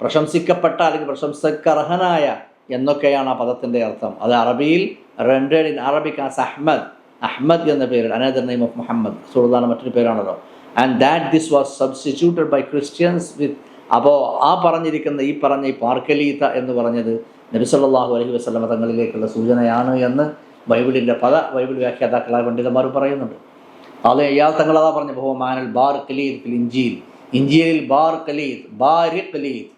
പ്രശംസിക്കപ്പെട്ട അല്ലെങ്കിൽ പ്രശംസക്കർഹനായ എന്നൊക്കെയാണ് ആ പദത്തിന്റെ അർത്ഥം. അത് അറബിയിൽ rendered in Arabic as Ahmad Ahmad എന്ന പേരിൽ അനദർ നെയിം ഓഫ് മുഹമ്മദ്. സുൽത്താന മറ്റൊരു പേരാണല്ലോ. And that this was substituted by Christians with അപ്പോൾ ആ പറഞ്ഞിരിക്കുന്ന ഈ പറഞ്ഞ ഈ പാർക്കലീത്ത എന്ന് പറഞ്ഞത് നബിസല്ലാഹു അലഹി വസ്ലമ തങ്ങളിലേക്കുള്ള സൂചനയാണ് എന്ന് ബൈബിളിന്റെ പല ബൈബിൾ വ്യാഖ്യാതാക്കളായ പണ്ഡിതന്മാർ പറയുന്നുണ്ട്. അത് ഇയാൾ തങ്ങളതാ പറഞ്ഞു ബഹുമാനൽ ബാർ കലീദ് ഇഞ്ചിയിൽ ഇഞ്ചീൽ ഇഞ്ചീലിൽ ബാർ കലീദ് ബാരി കലീദ്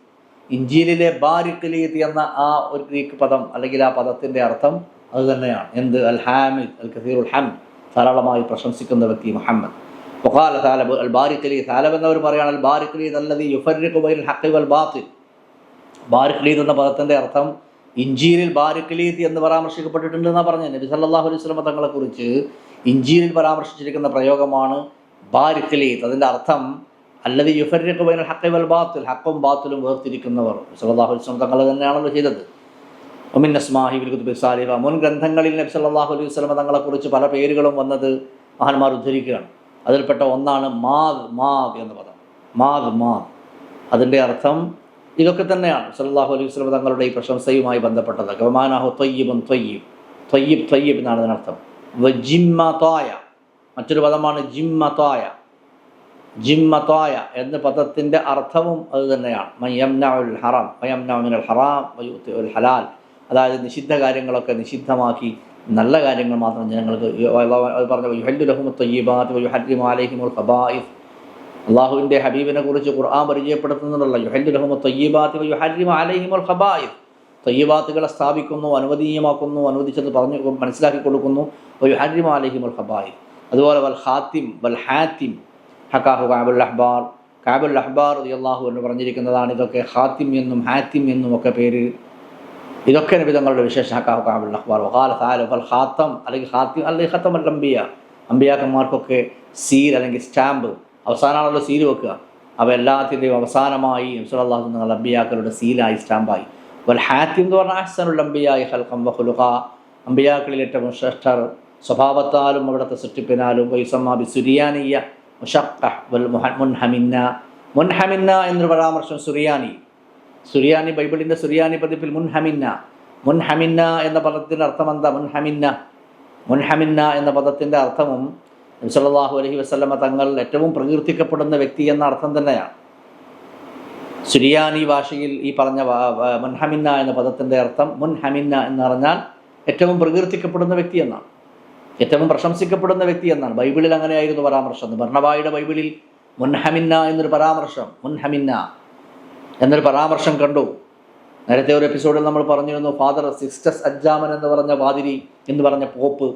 ഇഞ്ചീലിലെ ബാരി കലീദ് എന്ന ആ ഒരു ഗ്രീക്ക് പദം അല്ലെങ്കിൽ ആ പദത്തിന്റെ അർത്ഥം അത് തന്നെയാണ്. എന്ത്? അൽ ഹാമിദ് അൽ കസീർ ഉൽ ഹം ധാരാളമായി പ്രശംസിക്കുന്ന വ്യക്തി മുഹമ്മദ്. പൊഹാല താലബ് അൽ ബാരിക്കലി താലബ് എന്നവർ പറയുകയാണ് അൽ ബാരിക്കലി എന്നല്ലത് യുഫരിക്കുബൈൽ ഹക്കി ബാത്തിൽ ബാരിക്കലീദ് എന്ന പദത്തിന്റെ അർത്ഥം ഇഞ്ചീരിൽ ബാരിക്കലീദ് എന്ന് പരാമർശിക്കപ്പെട്ടിട്ടുണ്ട് എന്നാണ് പറഞ്ഞത്. നബി സല്ലാഹു അലൈഹി സ്വലമതങ്ങളെ കുറിച്ച് ഇഞ്ചീരിൽ പരാമർശിച്ചിരിക്കുന്ന പ്രയോഗമാണ് ബാരിക്കലീദ് അതിന്റെ അർത്ഥം അല്ലത് യുഫരിക്കുബൈൻ ഹക്കി വൽ ബാത്തിൽ ഹക്കും ബാത്തിലും വേർതിരിക്കുന്നവർ. സല്ലാഹു അലൈഹി സ്വലം തങ്ങൾ തന്നെയാണല്ലോ ചെയ്തത്. ഒമിൻ അസ്മാഹി വിൽകുത്തുബി സാലിഹ. മുൻ ഗ്രന്ഥങ്ങളിൽ നബി സല്ലാഹു അലൈഹി സ്വലമതങ്ങളെ കുറിച്ച് പല പേരുകളും വന്നത് മഹാന്മാർ ഉദ്ധരിക്കുകയാണ്. അതിൽപ്പെട്ട ഒന്നാണ് മാഗ് മാഗ് എന്ന് പദം മാഗ് മാഗ്. അതിന്റെ അർത്ഥം ഇതൊക്കെ തന്നെയാണ്. സല്ലല്ലാഹു അലൈഹി വസല്ലം തങ്ങളുടെ ഈ പ്രശംസയുമായി ബന്ധപ്പെട്ടത് ഗവമാനാഹു ത്വയ്യബും ത്വയ്യീബ് ത്വയ്യബ് ത്വയ്യബ് എന്നാണ് അതിനർത്ഥം. ജിമ്മത്തോയ മറ്റൊരു പദമാണ് ജിമ്മത്തോയ ജിമ്മത്തോയ എന്ന പദത്തിന്റെ അർത്ഥവും അത് തന്നെയാണ്. മയ്യംനഉൽ ഹറാം. മയ്യംനഉൽ ഹറാം. വയുത്തിഉൽ ഹലാൽ. അതായത് നിഷിദ്ധ കാര്യങ്ങളൊക്കെ നിഷിദ്ധമാക്കി നല്ല കാര്യങ്ങൾ മാത്രം ജനങ്ങൾക്ക് പറഞ്ഞ യുഹല്ലു ലഹുമു ത്വയ്യിബാത്ത് വയുഹല്ലിമു അലൈഹിമുൽ ഖബായിസ്. അള്ളാഹുവിന്റെ ഹബീബിനെ കുറിച്ച് ഖുർആൻ പരിചയപ്പെടുത്തുന്നുണ്ടല്ലോ യുഹല്ലു ലഹുമു ത്വയ്യിബാത്ത് വയുഹല്ലിമു അലൈഹിമുൽ ഖബായിസ്. തയ്യബാത്തുകളെ സ്ഥാപിക്കുന്നു അനുവദീയമാക്കുന്നു അനുവദിച്ചത് പറഞ്ഞു മനസ്സിലാക്കി കൊടുക്കുന്നു. വയുഹല്ലിമു അലൈഹിമുൽ ഖബായിസ്. അതുപോലെ വൽ ഹാത്തിം വൽ ഹാത്തിം. ഹക്കാഹു കാബുൽ അഹ്ബാർ. കാബുൽ അഹ്ബാർ അള്ളാഹു എന്ന് പറഞ്ഞിരിക്കുന്നതാണ് ഇതൊക്കെ ഹാത്തിം എന്നും ഹാത്തിം എന്നും ഒക്കെ പേര് ഇതൊക്കെ നബിതങ്ങളുടെ വിശേഷ ഖാത്തം കാബുൽ അഹ്ബാർ. വകാല താല വൽ ഹാത്തം അല്ലെങ്കിൽ ഖാത്തി അല്ലെങ്കിൽ ഖത്തം അൽ അംബിയ അമ്പിയാക്കന്മാർക്കൊക്കെ സീൽ അല്ലെങ്കിൽ സ്റ്റാമ്പ് അവസാനമാണല്ലോ സീൽ വെക്കുക. അവ എല്ലാത്തിന്റെയും അവസാനമായി നബ്സുല്ലാഹു നിങ്ങൾ അമ്പിയാക്കളുടെ സീലായി സ്റ്റാമ്പായി. വൽ ഹാത്തിം എന്ന് പറഞ്ഞാൽ അഹ്സനുൽ അമ്പിയായി ഹൽക്കം വഹുലുഹ അമ്പിയാക്കളിൽ ഏറ്റവും ശ്രേഷ്ഠർ സ്വഭാവത്താലും അവിടുത്തെ സൃഷ്ടിപ്പിനാലും വൈസമ്മാബി സുരിയാനിയ മുഷക്ക വൽ മുൻഹമിന്ന. മുൻഹമിന്ന എന്നൊരു പരാമർശം സുറിയാനി. സുറിയാനി ബൈബിളിന്റെ സുറിയാനി പതിപ്പിൽ മുൻഹമിന്ന മുൻഹമിന്ന എന്ന പദത്തിന്റെ അർത്ഥം എന്താ മുൻഹമിന്ന. മുൻഹമിന്ന എന്ന പദത്തിന്റെ അർത്ഥവും നബി അലഹി വസല്ലമ തങ്ങൾ ഏറ്റവും പ്രകീർത്തിക്കപ്പെടുന്ന വ്യക്തി എന്ന അർത്ഥം തന്നെയാണ്. സുരിയാനി ഭാഷയിൽ ഈ പറഞ്ഞ മുൻഹമിന്ന എന്ന പദത്തിന്റെ അർത്ഥം മുൻഹമിന്ന എന്ന് പറഞ്ഞാൽ ഏറ്റവും പ്രകീർത്തിക്കപ്പെടുന്ന വ്യക്തി എന്നാണ്. ഏറ്റവും പ്രശംസിക്കപ്പെടുന്ന വ്യക്തി എന്നാണ്. ബൈബിളിൽ അങ്ങനെയായിരുന്നു പരാമർശം. ഭർണവായുടെ ബൈബിളിൽ മുൻഹമിന്ന എന്നൊരു പരാമർശം. മുൻഹമിന്ന. എന്നൊരു പരാമർശം കണ്ടു. നേരത്തെ ഒരു എപ്പിസോഡിൽ നമ്മൾ പറഞ്ഞിരുന്നു ഫാദർ സിക്സ്റ്റസ് അഞ്ചാമൻ എന്ന് പറഞ്ഞ പാതിരി എന്ന് പറഞ്ഞ പോപ്പ്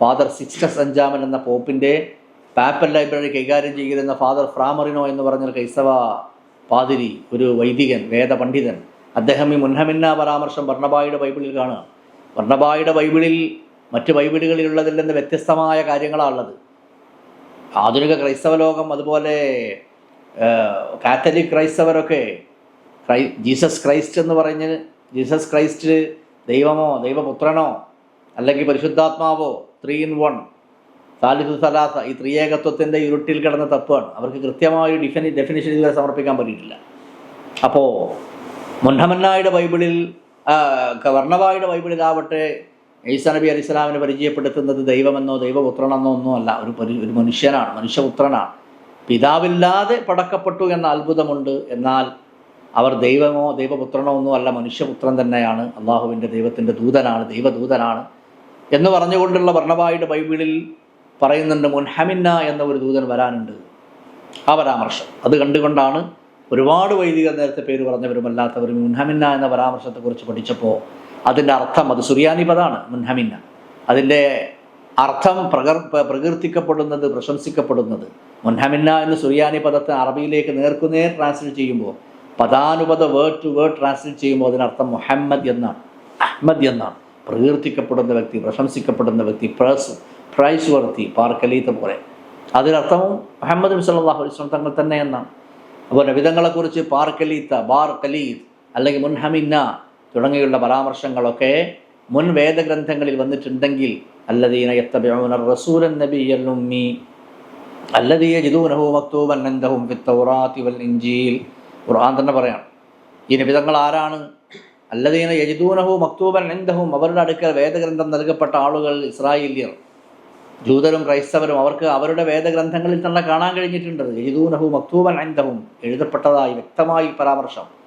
ഫാദർ സിക്സ്റ്റസ് അഞ്ചാമൻ എന്ന പോപ്പിന്റെ പാപ്പൽ ലൈബ്രറി കൈകാര്യം ചെയ്തിരുന്ന ഫാദർ ഫ്രാമറിനോ എന്ന് പറഞ്ഞ ഒരു ക്രൈസ്തവ പാതിരി ഒരു വൈദികൻ വേദപണ്ഡിതൻ അദ്ദേഹം ഈ മുൻഹമിന്ന പരാമർശം വർണബായുടെ ബൈബിളിൽ കാണുക. വർണബായുടെ ബൈബിളിൽ മറ്റ് ബൈബിളുകളിലുള്ളതിൽ നിന്ന് വ്യത്യസ്തമായ കാര്യങ്ങളാണുള്ളത് ആധുനിക ക്രൈസ്തവ ലോകം അതുപോലെ കാത്തലിക് ക്രൈസ്തവരൊക്കെ ക്രൈ ജീസസ് ക്രൈസ്റ്റ് എന്ന് പറഞ്ഞ് ജീസസ് ക്രൈസ്റ്റ് ദൈവമോ ദൈവപുത്രനോ അല്ലെങ്കിൽ പരിശുദ്ധാത്മാവോ ത്രീ ഇൻ വൺ താലിഫ് സലാസ ഈ ത്രിയേകത്വത്തിന്റെ ഇരുട്ടിൽ കിടന്ന തത്വമാണ് അവർക്ക് കൃത്യമായ ഡിഫനി ഡെഫിനിഷൻ ഇതുവരെ സമർപ്പിക്കാൻ പറ്റിയിട്ടില്ല. അപ്പോൾ മുന്നമന്നായുടെ ബൈബിളിൽ വർണവായുടെ ബൈബിളിലാവട്ടെ ഈസ നബി അലി ഇസ്ലാമിനെ പരിചയപ്പെടുത്തുന്നത് ദൈവമെന്നോ ദൈവപുത്രനെന്നോ ഒന്നുമല്ല. ഒരു ഒരു മനുഷ്യനാണ് മനുഷ്യപുത്രനാണ്. പിതാവില്ലാതെ പടക്കപ്പെട്ടു എന്ന അത്ഭുതമുണ്ട്. എന്നാൽ അവർ ദൈവമോ ദൈവപുത്രനോ ഒന്നും അല്ല മനുഷ്യപുത്രൻ തന്നെയാണ്. അള്ളാഹുവിന്റെ ദൈവത്തിന്റെ ദൂതനാണ് ദൈവദൂതനാണ് എന്ന് പറഞ്ഞുകൊണ്ടുള്ള വർണവായുടെ ബൈബിളിൽ പറയുന്നുണ്ട് മുൻഹമിന്ന എന്ന ഒരു ദൂതൻ വരാനുണ്ട്. ആ പരാമർശം. അത് കണ്ടുകൊണ്ടാണ് ഒരുപാട് വൈദിക നേരത്തെ പേര് പറഞ്ഞവരും അല്ലാത്തവരും മുൻഹമിന്ന എന്ന പരാമർശത്തെക്കുറിച്ച് പഠിച്ചപ്പോൾ അതിന്റെ അർത്ഥം അത് സുറിയാനി പദമാണ് മുൻഹമിന്ന അതിന്റെ അർത്ഥം പ്രകർ പ്ര- പ്രകീർത്തിക്കപ്പെടുന്നത് പ്രശംസിക്കപ്പെടുന്നത്. മുൻഹമിന്ന എന്ന സുറിയാനി പദത്തെ അറബിയിലേക്ക് നേർക്കുനേർ ട്രാൻസ്ലേറ്റ് ചെയ്യുമ്പോൾ പദാനുപത വേർഡ് ടു വേർഡ് ട്രാൻസ്ലേറ്റ് ചെയ്യുമ്പോൾ അതിനർത്ഥം മുഹമ്മദ് എന്നാണ്. അഹമ്മദ് എന്നാണ്. പ്രകീർത്തിക്കപ്പെടുന്ന വ്യക്തി പ്രശംസിക്കപ്പെടുന്ന വ്യക്തി പ്രസ് പ്രൈസ് വർത്തി പാർക്കലീത്ത പോലെ. അതിനർത്ഥവും മുഹമ്മദ് സല്ലാഹു അലൈഹി തങ്ങൾ തന്നെ എന്നാണ്. അപ്പോൾ നബിതങ്ങളെക്കുറിച്ച് പാർക്കലീത്ത ബാർ കലീദ് അല്ലെങ്കിൽ മുൻഹമിന്ന തുടങ്ങിയുള്ള പരാമർശങ്ങളൊക്കെ മുൻ വേദഗ്രന്ഥങ്ങളിൽ വന്നിട്ടുണ്ടെങ്കിൽ അല്ലദീന മക്തൂബൻ വൽ ഇൻജീൽ. ഖുർആൻ തന്നെ പറയാണ്. ഈ നിബിതങ്ങൾ ആരാണ്? അല്ലദീന യജിദൂനഹു മക്തൂബൻ ഇൻദഹും അവരുടെ അടുക്കൽ വേദഗ്രന്ഥം നൽകപ്പെട്ട ആളുകൾ ഇസ്രായേലിയർ. ജൂതരും ക്രൈസ്തവരും അവർക്ക് അവരുടെ വേദഗ്രന്ഥങ്ങളിൽ തന്നെ കാണാൻ കഴിഞ്ഞിട്ടുണ്ട്. യജിദൂനഹു മക്തൂബൻ ഇൻദഹും എഴുതപ്പെട്ടതായി വ്യക്തമായി പരാമർശം.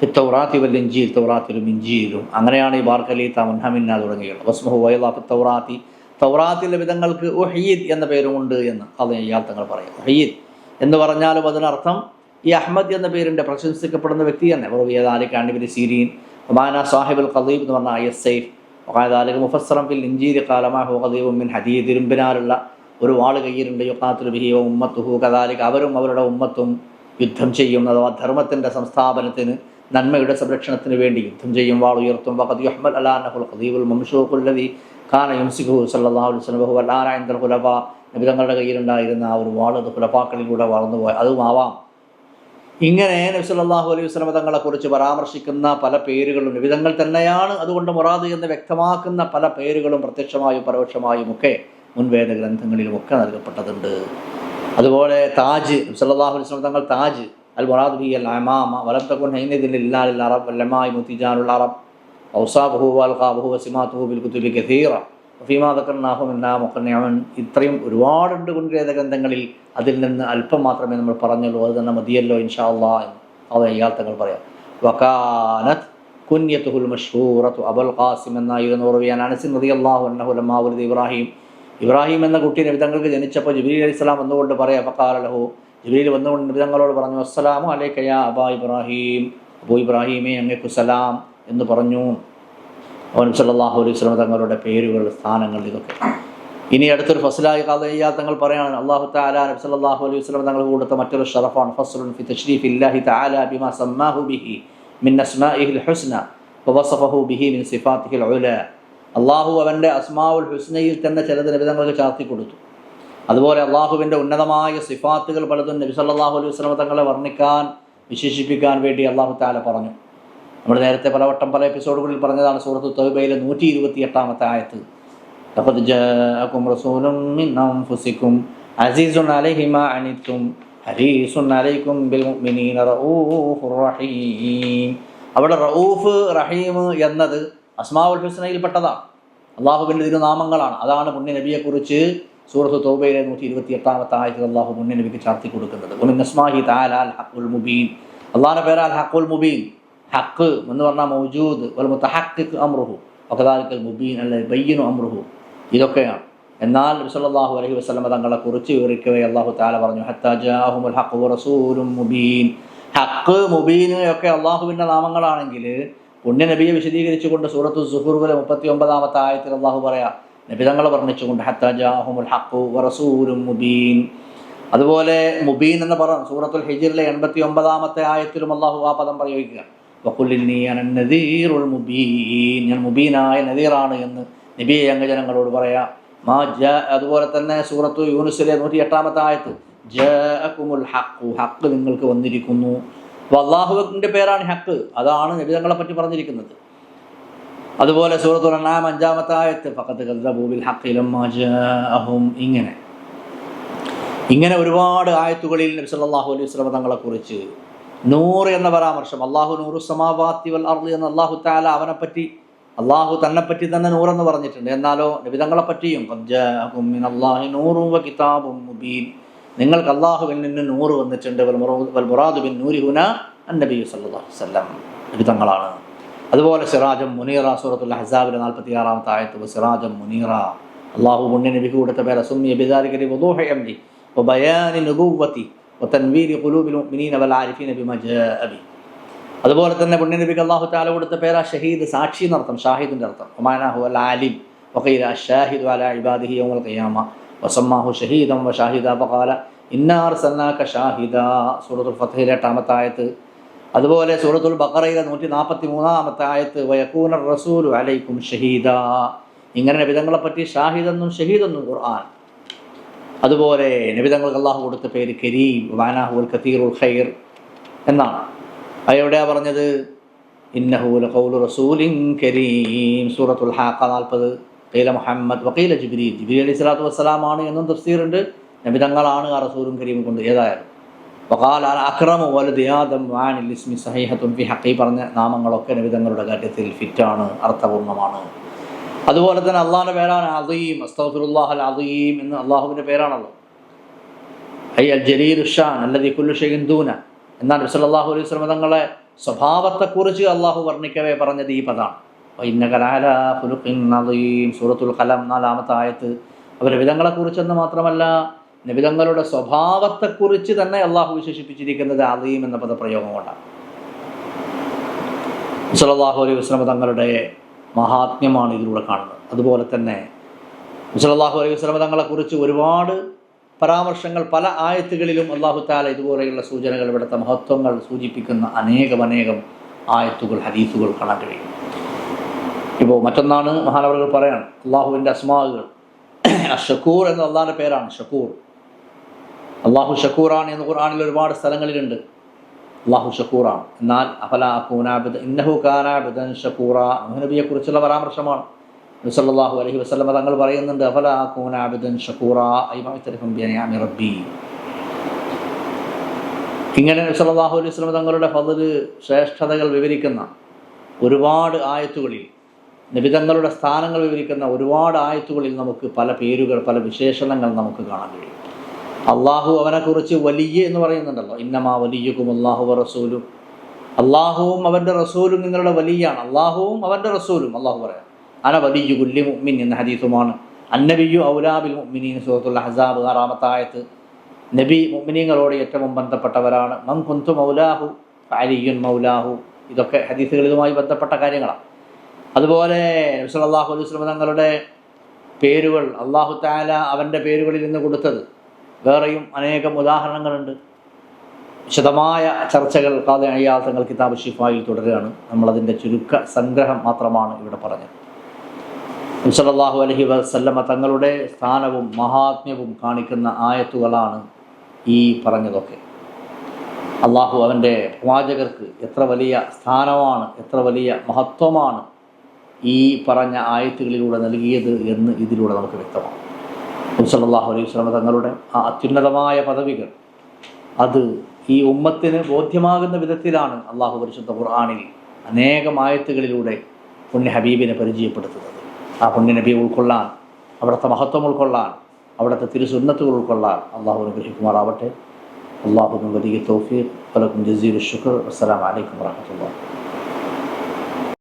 ഫിത്തൗറാത്തി വൽ ഇഞ്ചിയിൽ തൗറാത്തിലും ഇഞ്ചിയിലും അങ്ങനെയാണ് ഈ ബാർക്കലി തമൻഹമിന്ന തുടങ്ങിയത് വസ്മഹു വയലാ ഫിത്തൗറാത്തി തൗറാത്തിലെ വിധങ്ങൾക്ക് ഒഹീദ് എന്ന പേരുമുണ്ട് എന്ന് അത് ഇയാൾ തങ്ങൾ പറയും. ഒഹീദ് എന്ന് പറഞ്ഞാലും അതിനർത്ഥം ഈ അഹമ്മദ് എന്ന പേരിന്റെ പ്രശംസിക്കപ്പെടുന്ന വ്യക്തി തന്നെ. പുറവിയതാലിക്കാണ്ടിബിന് സീരീൻ ഒമാന സാഹിബുൽ ഖദീബ് എന്ന് പറഞ്ഞ ഐ എസ് സൈഫ് ഒക്കാതാലിക്ക് മുഫസ്സറം ഫിൽ ഇഞ്ചീരി കാലമാഹു ഖദീബും മിൻ ഹദീദ്. ഇരുമ്പിനാലുള്ള ഒരു വാൾ കയ്യിലുണ്ട് യുക്കാത്തുൽ ബിഹിയോ ഉമ്മത്തുഹു. കദാലിക് അവരും അവരുടെ ഉമ്മത്തും യുദ്ധം ചെയ്യും അഥവാ ധർമ്മത്തിന്റെ സംസ്ഥാപനത്തിന് നന്മയുടെ സംരക്ഷണത്തിന് വേണ്ടി യുദ്ധം ചെയ്യും. വാൾ ഉയർത്തും. വഖദ് യുഹ്മൽ അലാനഹുൽ ഖദീബുൽ മംഷൂഖുല്ലദി കാന യുംസിഖുഹു സല്ലല്ലാഹു അലൈഹി വസല്ലം. ഹുവ ഇൻദൽ ഖുലഫ. നബി തങ്ങളുടെ കയ്യിലുണ്ടായിരുന്ന ആ ഒരു വാൾ അത് ഖുലഫാക്കളിലൂടെ പോയി. അതുമാവാം ഇങ്ങനെ നബി സല്ലല്ലാഹു അലൈഹി വസല്ലം തങ്ങളെക്കുറിച്ച് പരാമർശിക്കുന്ന പല പേരുകളും നിബിതങ്ങൾ തന്നെയാണ് അതുകൊണ്ട് മുറാദ് എന്ന് വ്യക്തമാക്കുന്ന പല പേരുകളും പ്രത്യക്ഷമായും പരോക്ഷമായും ഒക്കെ മുൻവേദ ഗ്രന്ഥങ്ങളിലും ഒക്കെ നൽകപ്പെട്ടതുണ്ട്. അതുപോലെ താജ് നബി സല്ലല്ലാഹു അലൈഹി വസല്ലം തങ്ങൾ താജ് അൽ به ബി അൽ അമാമ لله തകുൻ ഹൈനദിൻ ലില്ലാഹിൽ അറബ് വല്ലമായി മുത്തിജാനുൽ അറബ് ഔസാബഹു വൽഖാബഹു വസിമാതുഹു ബിൽ കുതുബി കഥീറ ഫീമാ ദക്കർനാഹു മിന്നാ മുഖന്യമൻ ഇത്രയും ഒരുപാടുണ്ട് കുൻവേദ ഗ്രന്ഥങ്ങളിൽ അതിൽ നിന്ന് അല്പം മാത്രമേ നമ്മൾ പറഞ്ഞുള്ളൂ. അത് തന്നെ മതിയല്ലോ ഇൻഷാ എന്ന് അത് അയാൾ തങ്ങൾ പറയാം. വക്കാനത്ത് കുന്യത്തുഹുൽ മഷ്ഹൂറത്തു അബുൽ ഖാസിം എന്നായിരുന്നു ഉറവിയാൻ الله അൻഹു ലമ്മാ വലദ് ഇബ്രാഹിം. ഇബ്രാഹിം എന്ന കുട്ടി നബിതങ്ങൾക്ക് ജനിച്ചപ്പോൾ ജിബീൽ അലൈഹി സ്വലാം എന്നുകൊണ്ട് പറയാം ഫക്കാല ജിബീൽ വന്നുകൊണ്ട് മൃതങ്ങളോട് പറഞ്ഞു അസ്സലാമു അലൈക യാ അബാ ഇബ്രാഹിം. അബൂ ഇബ്രാഹിമേ അങ്ങേക്കു സലാം എന്ന് പറഞ്ഞു. അവൻ സല്ലാഹു അലൈഹി വസല്ലം തങ്ങളുടെ പേരുകൾ സ്ഥാനങ്ങൾ ഇതൊക്കെ. ഇനി അടുത്തൊരു ഫസലായി കാലയ്യാ തങ്ങൾ പറയാണ് അള്ളാഹു തആല നബി സല്ലല്ലാഹു അലൈഹി വസല്ലം തങ്ങൾ കൊടുത്ത മറ്റൊരു ഷറഫാണ് ഫസ്ലുൻ ഫി തഷ്രീഫ് ഇല്ലാഹി തആല ബിമാ സമ്മാഹു ബിഹി മിൻ അസ്മാഇഹിൽ ഹുസ്ന വവസഫഹു ബിഹി മിൻ സിഫാത്തിഹിൽ ഉല. അള്ളാഹു അവന്റെ അസ്മാഉൽ ഹുസ്നയിൽ തന്നെ ചിലത് നബി തങ്ങൾക്ക് ചാർത്തി കൊടുത്തു. അതുപോലെ അള്ളാഹുവിന്റെ ഉന്നതമായ സിഫാത്തുകൾ പലതും നബി സല്ലാഹു അലൈഹി വസ്ലമ തങ്ങളെ വർണിക്കാൻ വിശേഷിപ്പിക്കാൻ വേണ്ടി അള്ളാഹു താല പറഞ്ഞു. നമ്മൾ നേരത്തെ പലവട്ടം പല എപ്പിസോഡുകളിൽ പറഞ്ഞതാണ് സൂറത്ത് തൗബയിലെ നൂറ്റി ഇരുപത്തി എട്ടാമത്തെ ആയത്ത് അസീസുൻ അലഹിമ അനിത്തും ഹരീസുൻ അലൈക്കും ബിൽ മുഅ്മിനീന റഹീം. അവിടെ റഊഫ് റഹീം എന്നത് അസ്മാവുൽ ഹുസ്നയിൽപ്പെട്ടതാണ്. അള്ളാഹുവിന്റെ തിരുനാമങ്ങളാണ്. അതാണ് പുണ്യ നബിയെക്കുറിച്ച് സൂറത്ത് തൗബയിലെ നൂറ്റി ഇരുപത്തി എട്ടാമത്തെ ആയത്തിൽ അള്ളാഹു മുന്നിൽ നബിക്ക് ചാർത്തി കൊടുക്കുന്നത്. ഒമിൻ താലാൽ ഹക്കുൽ മുബീൻ. അള്ളാഹിന്റെ പേരാൽ ഹക്കുൽ മുബീൻ. ഹക്ക് എന്ന് പറഞ്ഞാൽ മൗജൂദ്. വൽ മുത്തഹക്കിക് അമ്രുഹു ഒക്കതാലിക്കൽ മുബീൻ അല്ലെ ബയ്യനു അമ്രുഹു ഇതൊക്കെയാണ്. എന്നാൽ നബി സല്ലല്ലാഹു അലൈഹി വസല്ലം തങ്ങളെ കുറിച്ച് വിവരിക്കവേ അള്ളാഹു താല പറഞ്ഞു ഹത്താ ഹക്കു റസൂലും മുബീൻ. ഹക്ക് മുബീൻ ഒക്കെ അള്ളാഹുവിന്റെ നാമങ്ങളാണെങ്കിൽ പുണ്യനബിയെ വിശദീകരിച്ചുകൊണ്ട് സൂറത്തു സുഹുറുവിലെ മുപ്പത്തി ഒമ്പതാമത്തെ ആയത്തിൽ അള്ളാഹു പറയാം നബി തങ്ങൾ വർണിച്ചുകൊണ്ട് മുബീൻ. അതുപോലെ മുബീൻ എന്ന് പറ സൂറത്തുൽ ഹിജിറിലെ എൺപത്തി ഒമ്പതാമത്തെ ആയത്തിലും അള്ളാഹു ആ പദം പ്രയോഗിക്കുക. മുബീൻ. ഞാൻ മുബീനായ നദീറാണ് എന്ന് നബി അംഗജനങ്ങളോട് പറയാം. മാ ജ അതുപോലെ തന്നെ സൂറത്തു യൂനുസിലെ നൂറ്റി എട്ടാമത്തെ ആയത്ത് ജുമുൽ ഹക്കു ഹക്ക് നിങ്ങൾക്ക് വന്നിരിക്കുന്നു. അപ്പോൾ അള്ളാഹുവിന്റെ പേരാണ് ഹക്ക് അതാണ് നബിതങ്ങളെ പറ്റി പറഞ്ഞിരിക്കുന്നത്. അതുപോലെ സൂറത്തുൽ അനാം അഞ്ചാമത്തെ ആയത്ത് ഫഖത്ത് കദ്ദബൂബിൽ ജാഅഹും. ഇങ്ങനെ. ഇങ്ങനെ ഒരുപാട് ആയത്തുകളിൽ നബി സല്ലല്ലാഹു അലൈഹി വസല്ലം തങ്ങളെക്കുറിച്ച് നൂറ് എന്ന പരാമർശം അള്ളാഹു നൂറു സമാവാത്തി വൽ അർളി എന്ന അള്ളാഹു താല അവനെപ്പറ്റി അള്ളാഹു തന്നെപ്പറ്റി തന്നെ നൂറെന്ന് പറഞ്ഞിട്ടുണ്ട്. എന്നാലോ നബിതങ്ങളെ പറ്റിയും നൂറും കിതാബും മുബീൻ. നിങ്ങൾക്ക് അള്ളാഹുവിൽ നിന്ന് നൂറ് വന്നിട്ടുണ്ട് വൽ മുറാദുബിൻ വൽ മുറാദു ബിൻ നൂരി ഹുന അന്നബി അലൈഹി വസല്ലം. നബിതങ്ങളാണ് അതുപോലെ സിറാജം മുനീറ സൂറത്തുൽ ഹസാബിലെ നാൽപ്പത്തി ആറാമത്തെ ആയത്ത് സിറാജം മുനീറ അള്ളാഹു മുന്നേ നബിക്ക് കൊടുത്ത പേര് സുമ്മിയ ബിദാലിക വദൂഹ അംരി وبيان نبوتي وتنوير قلوب المؤمنين والعارفين بما جاء به അതുപോലെ തന്നെ പുണ്യ നബിക്ക് അള്ളാഹു താല കൊടുത്ത പേരാ ഷഹീദ് സാക്ഷി എന്നർത്ഥം ഷാഹിദിൻ്റെ അർത്ഥം ഒമാനാഹു അൽ ആലിം വഖീല ഷാഹിദ് അല ഇബാദിഹി യൗമൽ ഖിയാമ വസമ്മാഹു ഷഹീദം വ ഷാഹിദ ഫഖാല ഇന്നാർ സന്നാക ഷാഹിദ സൂറത്തുൽ ഫത്ഹിലെ എട്ടാമത്തെ ആയത്ത് അതുപോലെ സൂറത്തുൽ ബക്കറയിലെ നൂറ്റി നാൽപ്പത്തി മൂന്നാമത്തെ ആയത്ത് വയക്കൂനർ റസൂലു അലൈക്കും ഷഹീദ. ഇങ്ങനെ നബിതങ്ങളെ പറ്റി ഷാഹിദെന്നും ഷഹീദെന്നും ഖുർആൻ. അതുപോലെ നബിതങ്ങൾക്ക് അള്ളാഹു കൊടുത്ത പേര് കരീം വാനാഹുൽ കത്തീറുൽ ഖൈർ എന്നാണ്. അതെവിടെയാ പറഞ്ഞത്? ഇന്നഹുൽ ഖൗലു റസൂലിൻ കരീം. സൂറത്തുൽ ഹാക്ക നാൽപ്പത്. കൈല മുഹമ്മദ് വക്കീല ജിബിരി ജിബിരി അലി സ്വലാത്തു വസ്സലാമാണ് എന്നും തഫ്സീറുണ്ട്. നബിതങ്ങളാണ് ആ റസൂലും കരീമും കൊണ്ട്. ഏതായാലും അൽ അക്രമു വലുദിയാദം വാനിൽ ഇസ്മി സഹീഹത്തുൻ ഫി ഹക്കി പറഞ്ഞ നാമങ്ങളൊക്കെ നബിതങ്ങളുടെ കാര്യത്തിൽ ഫിറ്റാണ് അർത്ഥപൂർണമാണ് അതുപോലെ തന്നെ അള്ളാഹിന്റെ പേരാണ് അദീം അസ്തഫിറുല്ലാഹ് അൽ എന്ന് അള്ളാഹുവിന്റെ പേരാണല്ലോ. ഐ അൽ ജലീൽ ഷാൻ അല്ലതി കുല്ലു ഷെയ്ൻ ദൂന. എന്നാൽ നബിസല്ലാഹു അലൈഹി സ്വലം തങ്ങളെ സ്വഭാവത്തെക്കുറിച്ച് അള്ളാഹു വർണിക്കവേ പറഞ്ഞത് ഈ പദമാണ് സൂറത്തുൽ കലം നാലാമത്തെ ആയത്ത്. അവരെ വിധങ്ങളെക്കുറിച്ചെന്ന് മാത്രമല്ല നബിതങ്ങളുടെ സ്വഭാവത്തെക്കുറിച്ച് തന്നെ അള്ളാഹു വിശേഷിപ്പിച്ചിരിക്കുന്നത് അലീം എന്ന പദപ്രയോഗം കൊണ്ടാണ്. സല്ലല്ലാഹു അലൈഹി വസല്ലം തങ്ങളുടെ മഹാത്മ്യമാണ് ഇതിലൂടെ കാണുന്നത്. അതുപോലെ തന്നെ സല്ലല്ലാഹു അലൈഹി വസ്ലം തങ്ങളെക്കുറിച്ച് ഒരുപാട് പരാമർശങ്ങൾ പല ആയത്തുകളിലും അള്ളാഹു താല ഇതുപോലെയുള്ള സൂചനകൾ ഇവിടുത്തെ മഹത്വങ്ങൾ സൂചിപ്പിക്കുന്ന അനേകം അനേകം ആയത്തുകൾ ഹദീസുകൾ കാണാൻ കഴിയും. ഇപ്പോൾ മറ്റൊന്നാണ് മഹാനവറുകൾ പറയാണ് അള്ളാഹുവിന്റെ അസ്മാവുകൾ ഷക്കൂർ എന്ന അള്ളാഹിന്റെ പേരാണ് ഷക്കൂർ. അള്ളാഹു ഷക്കൂറാണ് എന്ന് ഖുർആാനിൽ ഒരുപാട് സ്ഥലങ്ങളിലുണ്ട്. അള്ളാഹു ഷക്കൂറാണ്. എന്നാൽ അഫല കൂനാബിദ് ഇന്നഹു കാനാബിദൻ ഷക്കൂറ നബിയെ കുറിച്ചുള്ള പരാമർശമാണ്. നബിസല്ലാഹു അലഹി വസ്ലമ തങ്ങൾ പറയുന്നുണ്ട് അഫല ഷക്കൂറബി ഇങ്ങനെ നബിസല്ലാഹു അലൈഹി വസ്ലമ തങ്ങളുടെ ഫതിൽ ശ്രേഷ്ഠതകൾ വിവരിക്കുന്ന ഒരുപാട് ആയത്തുകളിൽ നബിതങ്ങളുടെ സ്ഥാനങ്ങൾ വിവരിക്കുന്ന ഒരുപാട് ആയത്തുകളിൽ നമുക്ക് പല പേരുകൾ പല വിശേഷണങ്ങൾ നമുക്ക് കാണാൻ കഴിയും. അള്ളാഹു അവനെക്കുറിച്ച് വലിയ എന്ന് പറയുന്നുണ്ടല്ലോ. ഇന്നമാ വലിയക്കും അള്ളാഹു റസൂലും. അള്ളാഹുവും അവന്റെ റസൂലും നിങ്ങളുടെ വലിയാണ്. അള്ളാഹുവും അവന്റെ റസൂലും അള്ളാഹു പറയാം. അന വലിയ കുല്ലി മുഅ്മിൻ എന്ന ഹദീസുമാണ്. അന്നബിയു ഔലാബിൽ മുഅ്മിനീൻ സൂറത്തുൽ ഹസാബ് ആറാമത്തായത്ത് നബി മുഅ്മിനീങ്ങളോട് ഏറ്റവും ബന്ധപ്പെട്ടവരാണ്. മൻ കുന്തു മൗലാഹു അലിയുൻ മൗലാഹു. ഇതൊക്കെ ഹദീസുകൾ ബന്ധപ്പെട്ട കാര്യങ്ങളാണ്. അതുപോലെ നബി സല്ലല്ലാഹു അലൈഹി വസല്ലം തങ്ങളുടെ പേരുകൾ അള്ളാഹു താല അവന്റെ പേരുകളിൽ നിന്ന് കൊടുത്തത്. വേറെയും അനേകം ഉദാഹരണങ്ങളുണ്ട്. വിശദമായ ചർച്ചകൾ കാതെ അയ്യാൽ തങ്ങൾ കിതാബ് ഷിഫായിൽ തുടരുകയാണ്. നമ്മളതിന്റെ ചുരുക്ക സംഗ്രഹം മാത്രമാണ് ഇവിടെ പറഞ്ഞത്. സല്ലല്ലാഹു അലഹി വസല്ലമ തങ്ങളുടെ സ്ഥാനവും മഹാത്മ്യവും കാണിക്കുന്ന ആയത്തുകളാണ് ഈ പറഞ്ഞതൊക്കെ. അള്ളാഹു അവന്റെ പ്രവാചകർക്ക് എത്ര വലിയ സ്ഥാനമാണ് എത്ര വലിയ മഹത്വമാണ് ഈ പറഞ്ഞ ആയത്തുകളിലൂടെ നൽകിയത് എന്ന് ഇതിലൂടെ നമുക്ക് വ്യക്തമാണ് സല്ലല്ലാഹു അലൈഹി വസല്ലമ തങ്ങളുടെ ആ അത്യുന്നതമായ പദവികൾ അത് ഈ ഉമ്മത്തിന് ബോധ്യമാകുന്ന വിധത്തിലാണ് അള്ളാഹു പരിശുദ്ധ ഖുർആാനിൽ അനേകം ആയത്തുകളിലൂടെ പുണ്യ ഹബീബിനെ പരിചയപ്പെടുത്തുന്നത്. ആ പുണ്യ നബിയെ ഉൾക്കൊള്ളാൻ അവിടുത്തെ മഹത്വം ഉൾക്കൊള്ളാൻ അവിടുത്തെ തിരുസുന്നത്തുകൾ ഉൾക്കൊള്ളാൻ അള്ളാഹു അനുഗ്രഹിക്കുമാറാവട്ടെ. അള്ളാഹു വലിയ തോഫീർ വലക്കും ജസീർ ഷുക്കർ അസ്സലാം വലൈക്കും വാഹമത്തുള്ള